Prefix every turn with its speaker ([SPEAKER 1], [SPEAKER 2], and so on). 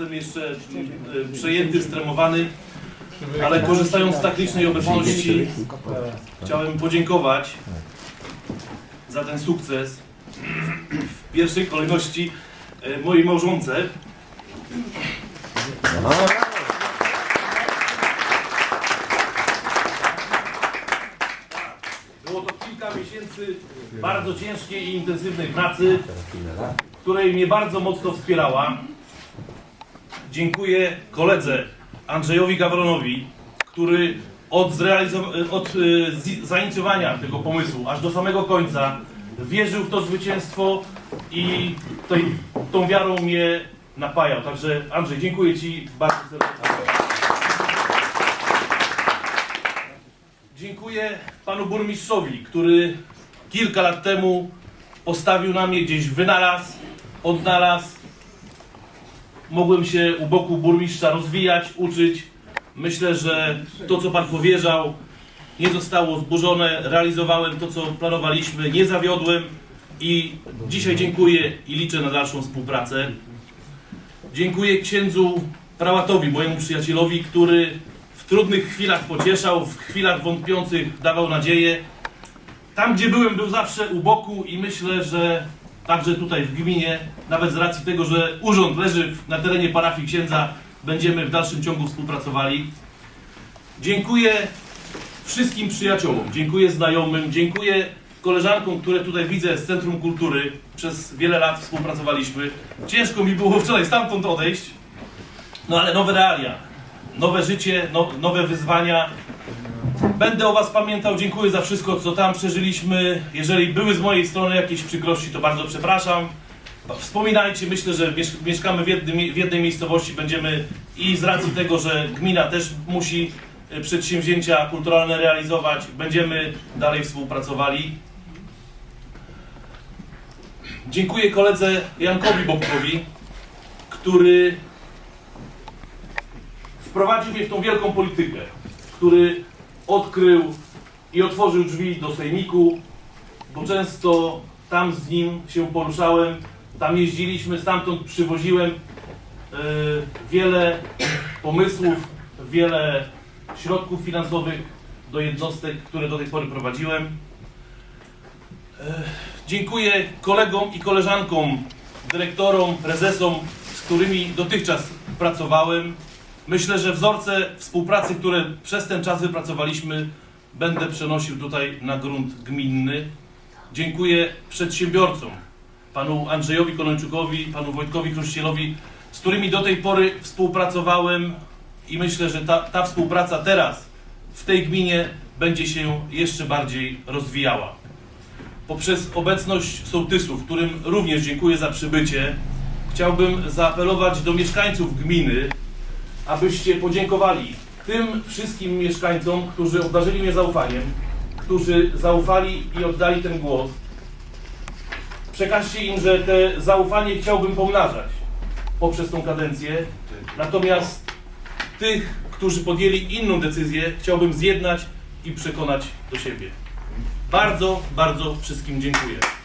[SPEAKER 1] jestem jeszcze e, przejęty, stremowany, ale korzystając z tak licznej obecności, chciałem podziękować za ten sukces. W pierwszej kolejności e, mojej małżonce, Było to kilka miesięcy bardzo ciężkiej i intensywnej pracy, której mnie bardzo mocno wspierała. Dziękuję koledze Andrzejowi Gawronowi, który od, zrealizow- od zi- zainicjowania tego pomysłu aż do samego końca wierzył w to zwycięstwo i tej, tą wiarą mnie napajał. Także Andrzej, dziękuję Ci bardzo serdecznie. Dziękuję panu burmistrzowi, który kilka lat temu postawił na mnie gdzieś wynalazł, odnalazł. Mogłem się u boku burmistrza rozwijać, uczyć. Myślę, że to, co pan powierzał, nie zostało zburzone. Realizowałem to, co planowaliśmy, nie zawiodłem i dzisiaj dziękuję i liczę na dalszą współpracę. Dziękuję księdzu prałatowi, mojemu przyjacielowi, który w trudnych chwilach pocieszał, w chwilach wątpiących dawał nadzieję. Tam, gdzie byłem, był zawsze u boku i myślę, że także tutaj w gminie, nawet z racji tego, że urząd leży na terenie parafii księdza, będziemy w dalszym ciągu współpracowali. Dziękuję wszystkim przyjaciołom, dziękuję znajomym, dziękuję koleżankom, które tutaj widzę z Centrum Kultury. Przez wiele lat współpracowaliśmy. Ciężko mi było wczoraj stamtąd odejść, no ale nowe realia, nowe życie, no, nowe wyzwania. Będę o Was pamiętał, dziękuję za wszystko, co tam przeżyliśmy. Jeżeli były z mojej strony jakieś przykrości, to bardzo przepraszam. Wspominajcie, myślę, że miesz- mieszkamy w, w jednej miejscowości, będziemy i z racji tego, że gmina też musi e, przedsięwzięcia kulturalne realizować, będziemy dalej współpracowali. Dziękuję koledze Jankowi Bobkowi, który wprowadził mnie w tą wielką politykę, który odkrył i otworzył drzwi do sejmiku, bo często tam z nim się poruszałem, tam jeździliśmy, stamtąd przywoziłem e, wiele pomysłów, wiele środków finansowych do jednostek, które do tej pory prowadziłem. E, Dziękuję kolegom i koleżankom, dyrektorom, prezesom, z którymi dotychczas pracowałem. Myślę, że wzorce współpracy, które przez ten czas wypracowaliśmy, będę przenosił tutaj na grunt gminny. Dziękuję przedsiębiorcom, panu Andrzejowi Konończukowi, panu Wojtkowi Chruścielowi, z którymi do tej pory współpracowałem i myślę, że ta, ta współpraca teraz w tej gminie będzie się jeszcze bardziej rozwijała. Poprzez obecność sołtysów, którym również dziękuję za przybycie, chciałbym zaapelować do mieszkańców gminy, abyście podziękowali tym wszystkim mieszkańcom, którzy obdarzyli mnie zaufaniem, którzy zaufali i oddali ten głos. Przekażcie im, że te zaufanie chciałbym pomnażać poprzez tą kadencję. Natomiast tych, którzy podjęli inną decyzję, chciałbym zjednać i przekonać do siebie. Bardzo, bardzo wszystkim dziękuję.